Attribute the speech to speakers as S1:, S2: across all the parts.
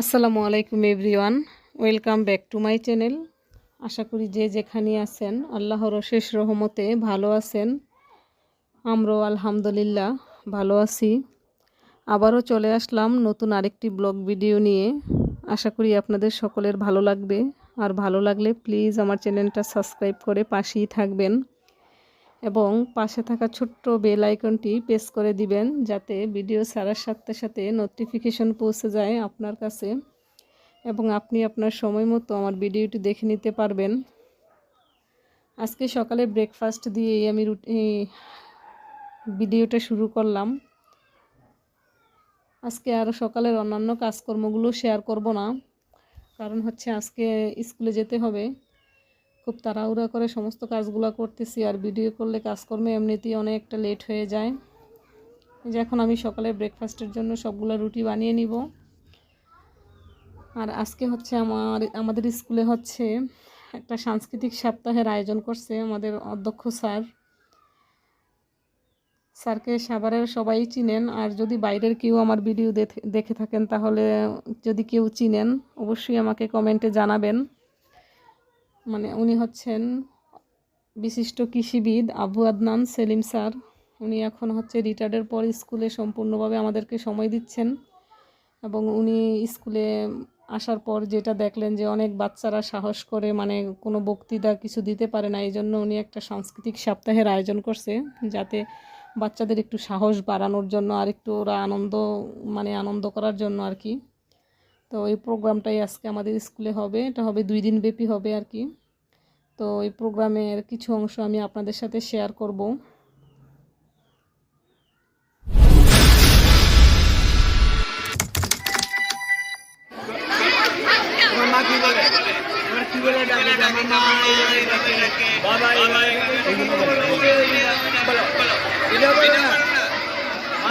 S1: আসসালামু আলাইকুম everyone. Welcome back to my channel. আশা করি যে যেখানে আছেন, আল্লাহর শেষ রহমতে ভালো আছেন। আমরাও আলহামদুলিল্লাহ ভালো আছি। আবারও চলে আসলাম নতুন আরেকটি ব্লগ ভিডিও নিয়ে। আশা করি আপনাদের সকলের ভালো লাগবে। আর ভালো লাগলে প্লিজ আমার চ্যানেলটা সাবস্ক্রাইব করে পাশেই থাকবেন। এবং পাশে থাকা ছোট্ট বেল আইকনটি প্রেস করে দিবেন যাতে ভিডিও ছাড়ার সাথে সাথে নোটিফিকেশন পৌঁছে যায় আপনার কাছে এবং আপনি আপনার সময় মতো আমার ভিডিওটি দেখে নিতে পারবেন। আজকে সকালে ব্রেকফাস্ট দিয়েই আমি ভিডিওটা শুরু করলাম। আজকে আর সকালের অন্যান্য কাজকর্মগুলো শেয়ার করব না, কারণ হচ্ছে আজকে স্কুলে যেতে হবে। খুব তাড়াহুড়া করে সমস্ত কাজগুলো করতেছি আর ভিডিও করলে কাজকর্মে এমনিতেই অনেকটা লেট হয়ে যায়। যে এখন আমি সকালে ব্রেকফাস্টের জন্য সবগুলো রুটি বানিয়ে নিব। আর আজকে হচ্ছে আমার, আমাদের স্কুলে হচ্ছে একটা সাংস্কৃতিক সপ্তাহের আয়োজন করছে আমাদের অধ্যক্ষ স্যার। স্যারকে সাভারের সবাই চিনেন, আর যদি বাইরের কেউ আমার ভিডিও দেখে থাকেন তাহলে যদি কেউ চিনেন, অবশ্যই আমাকে কমেন্টে জানাবেন। মানে উনি হচ্ছেন বিশিষ্ট কৃষিবিদ আবু আদনান সেলিম স্যার। উনি এখন হচ্ছে রিটায়ার্ডের পর স্কুলে সম্পূর্ণভাবে আমাদেরকে সময় দিচ্ছেন এবং উনি স্কুলে আসার পর যেটা দেখলেন যে অনেক বাচ্চারা সাহস করে মানে কোনো বক্তৃতা কিছু দিতে পারে না এই জন্য উনি একটা সাংস্কৃতিক সপ্তাহের আয়োজন করছে যাতে বাচ্চাদের একটু সাহস বাড়ানোর জন্য আর একটু ওরা আনন্দ মানে আনন্দ করার জন্য আর কি। তো এই প্রোগ্রামটাই আজকে আমাদের স্কুলে হবে। এটা হবে দুই দিন ব্যাপী হবে আর কি। তো এই প্রোগ্রামের কিছু অংশ আমি আপনাদের সাথে শেয়ার করব।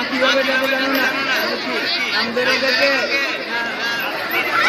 S2: কীভাবে ডাকে জানো না নাম ধরে ডাকে মা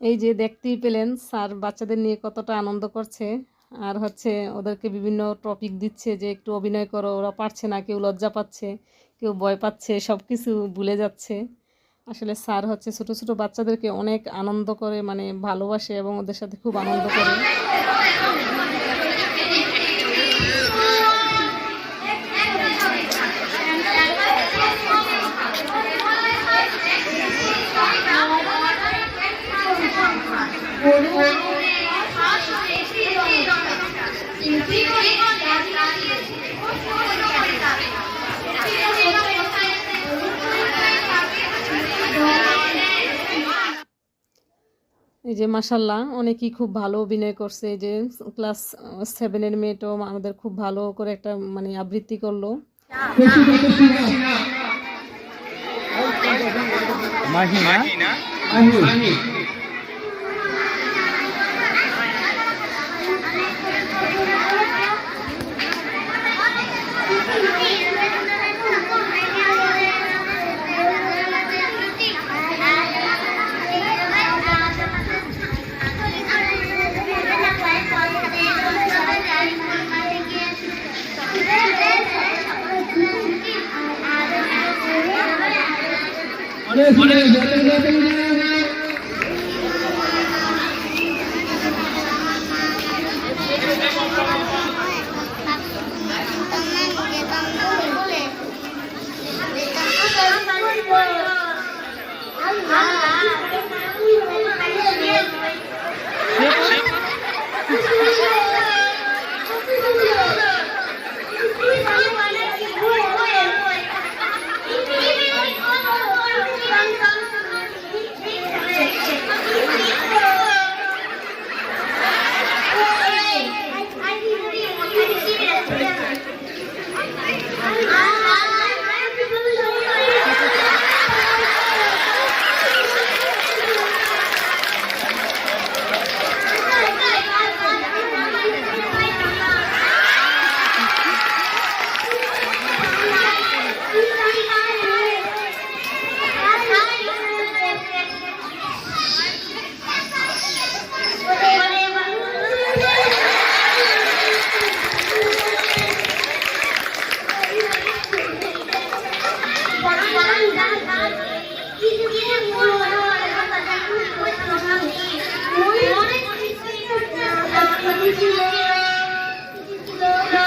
S1: এই যে দেখতেই পেলেন স্যার বাচ্চাদের নিয়ে কতটা আনন্দ করছে। আর হচ্ছে ওদেরকে বিভিন্ন টপিক দিচ্ছে যে একটু অভিনয় করো ওরা পারছে না কেউ লজ্জা পাচ্ছে কেউ ভয় পাচ্ছে সব কিছু ভুলে যাচ্ছে। আসলে স্যার হচ্ছে ছোট ছোট বাচ্চাদেরকে অনেক আনন্দ করে মানে ভালোবাসে এবং ওদের সাথে খুব আনন্দ করে। এই যে মাসাল্লাহ অনেকেই খুব ভালো অভিনয় করছে। এই যে ক্লাস সেভেনের মেয়েটাও আমাদের খুব ভালো করে একটা মানে আবৃত্তি করল।
S2: মাহিনা
S1: অনেক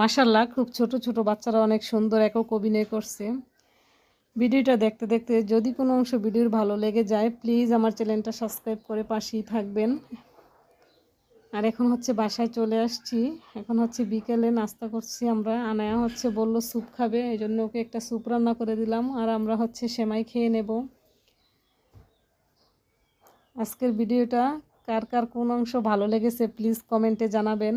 S1: মাসাল্লাহ খুব ছোট ছোট বাচ্চারা অনেক সুন্দর একক অভিনয় করছে। ভিডিওটা দেখতে দেখতে যদি কোনো অংশ ভিডিওর ভালো লেগে যায় প্লিজ আমার চ্যানেলটা সাবস্ক্রাইব করে পাশেই থাকবেন। আর এখন হচ্ছে বাসায় চলে আসছি। এখন হচ্ছে বিকেলে নাস্তা করছি আমরা। আনায়া হচ্ছে বলল স্যুপ খাবে, এই জন্য ওকে একটা স্যুপ রান্না করে দিলাম। আর আমরা হচ্ছে সেমাই খেয়ে নেব। আজকের ভিডিওটা কার কার কোন অংশ ভালো লেগেছে প্লিজ কমেন্টে জানাবেন।